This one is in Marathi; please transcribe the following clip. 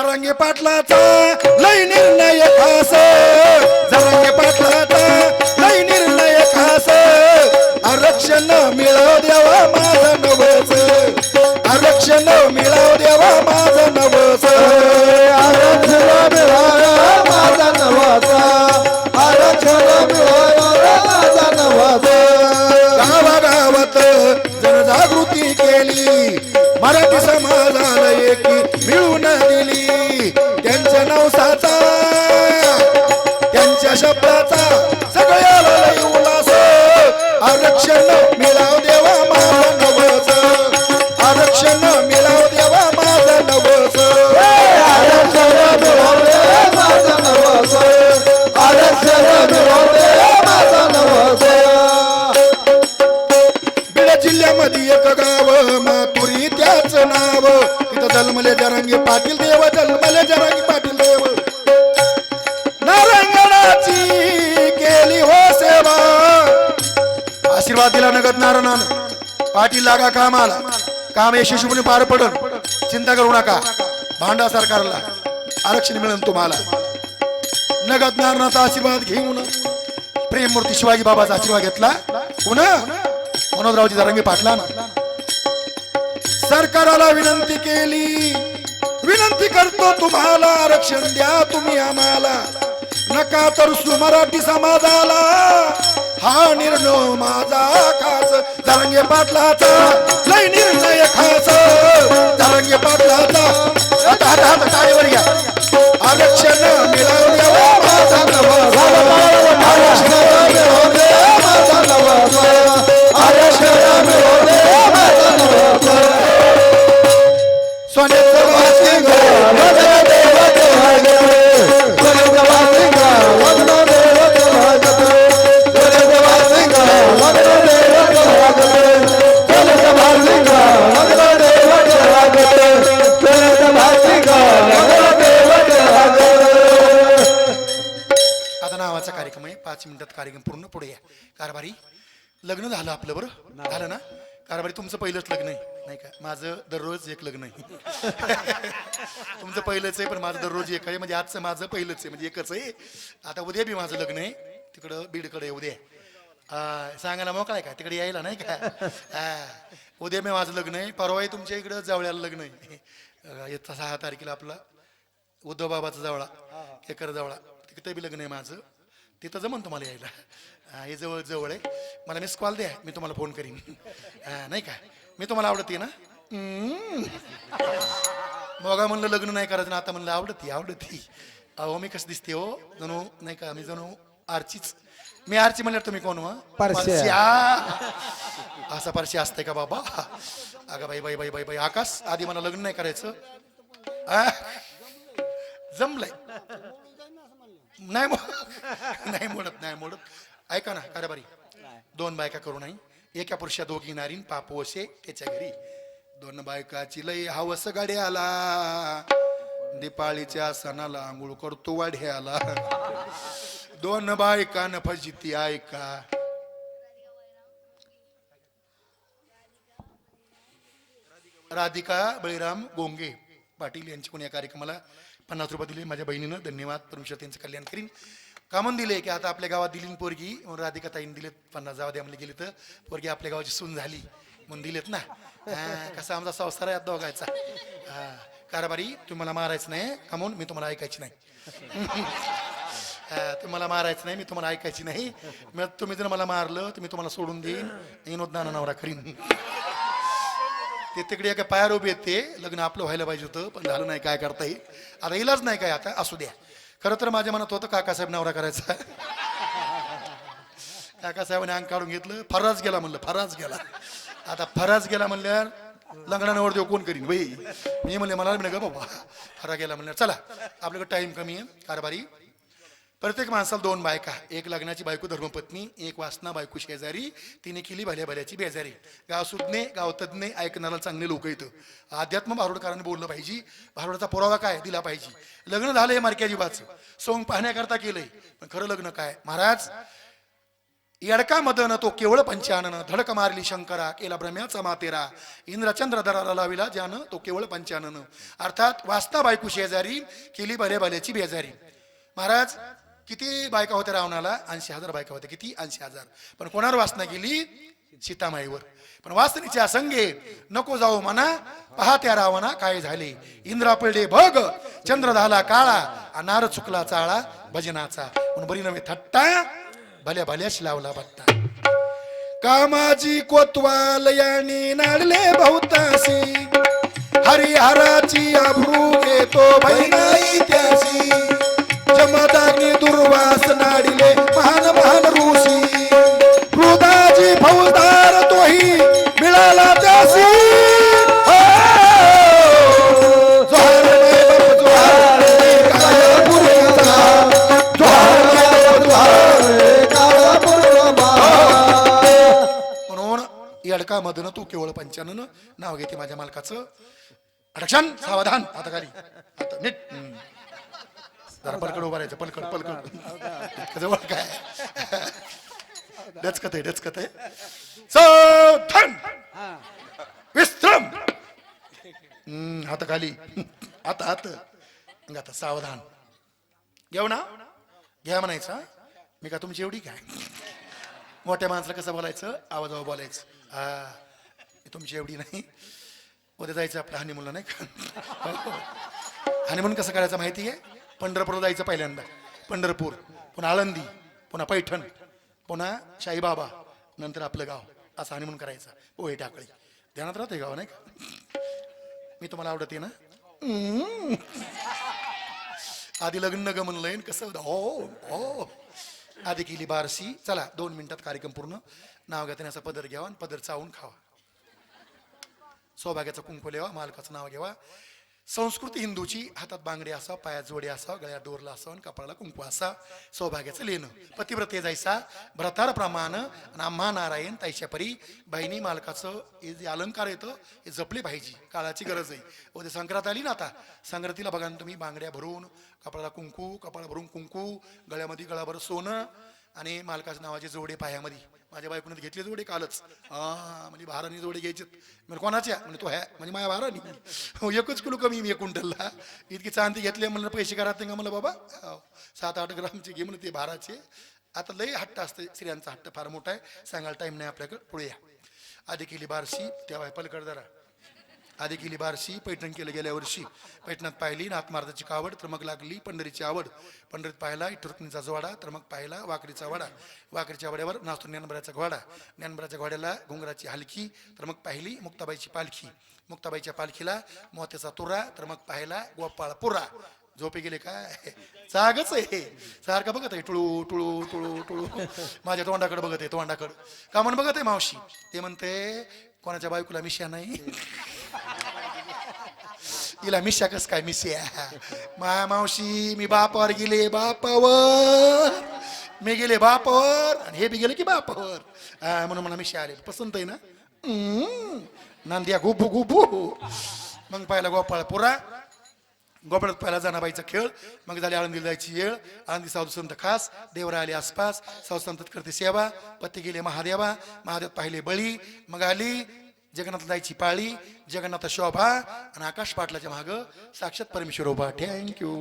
जरांगे पाटलाचा लय निर्णय खास. जरांगे पाटला जन्मले जरंगी पाटील देव जन्मले जरंगी पाटील देव. नारायणाची केली हो सेवा. आशीर्वाद दिला नगत नारायणानं. पाटील लागा कामाला. काम यशस्वीपणे पार पडन. चिंता करू नका. भांडा सरकारला. आरक्षण मिळेल तुम्हाला. नगद नारायणाचा आशीर्वाद घेऊन प्रेममूर्ती शिवाजी बाबाचा आशीर्वाद घेतला. पुन्हा मनोजरावजी जरंगी पाटला ना सरकाराला विनंती केली. विनंती करतो तुम्हाला आरक्षण द्या तुम्ही आम्हाला. नका तर मराठी समाजाला. हा निर्णय माझा खास. धरंगे पाटलाचा. लय निर्णय कार्यक्रम पूर्ण पुढे या. कारभारी लग्न झालं आपलं बरं? झालं ना? कारभारी तुमचं पहिलंच लग्न आहे. नाही का? माझं दररोज एक लग्न आहे. तुमचं पहिलंच आहे पण माझं दररोज एक आहे. म्हणजे आजचं माझं पहिलंच आहे. म्हणजे एकच आहे. आता उद्या बी माझं लग्न आहे. तिकडं बीडकडे आहे उद्या. सांगायला मोकळा आहे का? तिकडे यायला नाही का? उद्या मी माझं लग्न आहे. परवा तुमच्या इकडं जवळ्याला लग्न आहे. अ, येत्या सहा तारखेला आपला उद्धव बाबाचा जवळा एकर जवळा. तिकडे बी लग्न आहे माझं. तिथं जमन तुम्हाला यायला. हा, जवळ जवळ आहे. मला मिस कॉल द्या मी तुम्हाला फोन करीन. नाही का? मी तुम्हाला आवडते ना. मग म्हणलं लग्न नाही करायचं ना आता म्हणलं आवडती आवडती. अहो मी कसं दिसते हो? जणू नाही का मी जणू आरचीच. मी आरची म्हणल्यावर तुम्ही कोण हो. असा परशी असतंय का बाबा? अगं बाई बाई बाई बाई बाई आकाश आधी मला लग्न नाही करायचं? जमलंय. नाही मो- नाही मोडत नाही मोडत. ऐका ना कारभारी. दोन बायका करू नाही. एका पुरुषा दोघी नारीन पापू असे त्याच्या घरी. दोन बायकाची लई हवस गड्याला दिपाळीच्या सणाला आंघोळ करतो वाढ्याला. दोन बायकान फजिती ऐका. राधिका बळीराम गोंगे पाटील यांच्याकडून या कार्यक्रमाला पन्नास रुपये दिले माझ्या बहिणीनं. धन्यवाद. परमेश्वर त्यांचं कल्याण करीन. कामन दिले की आता आपल्या गावात दिली पोरगी. राधिका ताईन दिलेत पन्नास जावा द्या गेली तर. पोरगी आपल्या गावाची सून झाली. म्हणून दिलेत ना. कसा आमचा संसार आहे दोघायचा हा, कारभारी तुम्ही मला मारायचं नाही. कामून मी तुम्हाला ऐकायची नाही. हा, तुम्हाला मारायचं नाही मी तुम्हाला ऐकायची नाही. मग तुम्ही जर मला मारलं तर मी तुम्हाला सोडून देईन. विनोद नाना नवरा करीन. ते तिकडे एका पायावर उभी आहेत ते. लग्न आपलं व्हायला पाहिजे होतं पण झालं नाही काय करता येईल? आता इलाज नाही काय आता? असू द्या. खरं तर माझ्या मनात होतं काकासाहेब नवरा करायचा. काकासाहेबाने अंग काढून घेतलं फराज गेला म्हणलं फराज गेला. आता फराज गेला म्हणल्यावर लग्नावर देऊ कोण करीन? बाई मी म्हणले मला म्हणे ग बाबा फरा गेला म्हणल्यावर चला आपल्याकडे टाइम कमी आहे कारभारी. प्रत्येक माणसाला दोन बायका. एक लग्नाची बायको धर्मपत्नी एक वासना बायको शेजारी तिने केली भल्या भल्याची बेजारी. गाव सुज्ञे गाव तज्ञे ऐकणारा चांगले लोक येतं अध्यात्म भारुडकरांनी बोललं पाहिजे. भारुडाचा पुरावा काय दिला पाहिजे? लग्न झालंय मार्क्याजी बाच सोंग पाहण्याकरता केलंय. पण खरं लग्न काय? महाराज येडका मदन तो केवळ पंचानन धडक मारली शंकरा केला भ्रम्याचा मातेरा. इंद्रचंद्र दराला लाविला ज्यानं तो केवळ पंचानन अर्थात वासना बायको शेजारी केली भल्या भल्याची बेजारी. महाराज किती बायका होत्या रावणाला? ऐंशी हजार बायका होत्या. किती? ऐंशी हजार. पण कोणावर वासना गेली सीतामाईवर. पण वासनीच्या संगे नको जाऊ म्हणा. पहा त्या रावणा काय झाले? इंद्रा पडले भग चंद्र झाला काळा अनार चुकला चाळा भजनाचा. पण बरी नव्हे थट्टा भल्या भल्याच लावला बत्ता कामाची कोतवालयाने नाडले बहुतासी. हरिहराची अभ्रू घेतो बहिण. यडका तू केवळ पंचानन नाव घेते माझ्या मालकाचं. अडक्षण? सावधान. आता खाली. आता नीट. जरा पलकड उभा राहायचं. पलकड पलकड. जवळ काय? डचकत आहे डचकत आहे. सावधान. विश्रम. हात खाली. आता हात आता सावधान. घेऊ ना? घ्या म्हणायचा मी का तुमची एवढी काय? मोठ्या माणसाला कसं बोलायचं? आवाजावर बोलायचं. हा तुमची एवढी नाही. उद्या जायचं आपल्या हनीमूनला नाही का? हनीमून कसं करायचं माहिती आहे? पंढरपूरला जायचं पहिल्यांदा. पंढरपूर पुन्हा आळंदी पुन्हा पैठण पुन्हा शाईबाबा नंतर आपलं गाव. असं हनीमून करायचं. पोहे टाकळी. ध्यानात राहते गाव नाही का? मी तुम्हाला आवडते ना? आधी लग्न ग म्हणलंय कसं हो हो. आधी केली बारशी. चला दोन मिनिटात कार्यक्रम पूर्ण. नाव घ्या त्याने पदर घ्यावा आणि पदर चावून खावा. सौभाग्याचा कुंकू लेवा मालकाचं नाव घ्यावा. संस्कृती हिंदूची हातात बांगडी असा पायात जोडी असा गळ्यात डोरला असा आणि कपाळाला कुंकू असा सौभाग्याचं लेणं. पतिव्रते जायचा भ्रतार प्रमाण आणि आम्हा नारायण ताईच्या परी बहिणी मालकाचं हे जे अलंकार येतं हे जपले पाहिजे काळाची गरज आहे. उद्या संक्रांत आली ना आता संक्रांतीला बघा तुम्ही बांगड्या भरून कपाळाला कुंकू कपाळा भरून कुंकू गळ्यामध्ये गळाभर सोनं आणि मालकाच्या नावाचे जोडे पायामध्ये. माझ्या बायकोने घेतले जोडे कालच. हा म्हणजे भाराने जोडे घ्यायचे म्हणजे कोणाच्या म्हणजे तो ह्या म्हणजे माझ्या भारानी हो एकच किलो कमी मी एक क्विंटलला इतकी चांदी घेतले म्हणलं पैसे करा. ते का म्हणलं बाबा हो, सात आठ ग्रामचे घे. म्हणलं ते भाराचे आता लई हट्ट असते स्त्रियांचा हट्ट फार मोठा आहे. सांगायला टाईम नाही आपल्याकडे. पुढे या. आधी केली बारशी तेव्हा पलकड जरा. आधी केली बारशी पैठण केलं गेल्या वर्षी. पैठणात पाहिली नाथमार्गाची कावड तर मग लागली पंढरीची आवड. पंढरीत पाहिला इटुरकणीचा जोडा तर मग पाहिला वाकडीचा वाडा. वाकडीच्या वाड्यावर नाचतो ज्ञानभराचा घोडा. ज्ञानभराच्या घोड्याला घुंगराची हलकी तर मग पाहिली मुक्ताबाईची पालखी. मुक्ताबाईच्या पालखीला मोत्याचा तुरा तर मग पाहिला गोपाळ पुरा. झोपे गेले काय? जागच आहे. हे. सारखं बघत आहे टुळू टुळू टुळू टुळू. माझ्या तोंडाकडे बघत आहे तोंडाकडे. का म्हणून बघत आहे मावशी? ते म्हणते कोणाच्या बायकोला मिशिया नाही? तिला मिश्या कस काय मिश्या? माया मावशी मी बापावर गेले बापावर. मी गेले बापावर आणि हे बी गेले की बापावर. म्हणून मला मिशा आले पसंत आहे ना? नांदिया गुबू गुबू. मग पाहिला गोपाळ पुरा गोपाळात पहिला जाणाबाईचा खेळ मग झाली आळंदी जायची येळ. आळंदी साधू संत खास देवरा आले आसपास. साधू संत करते सेवा पती गेले महादेवा. महादेव पाहिले बळी मग आली जगन्नाथ जायची पाळी. जगन्नाथ शोभा आणि आकाश पाटलाच्या माग साक्षात परमेश्वर उभा. थँक्यू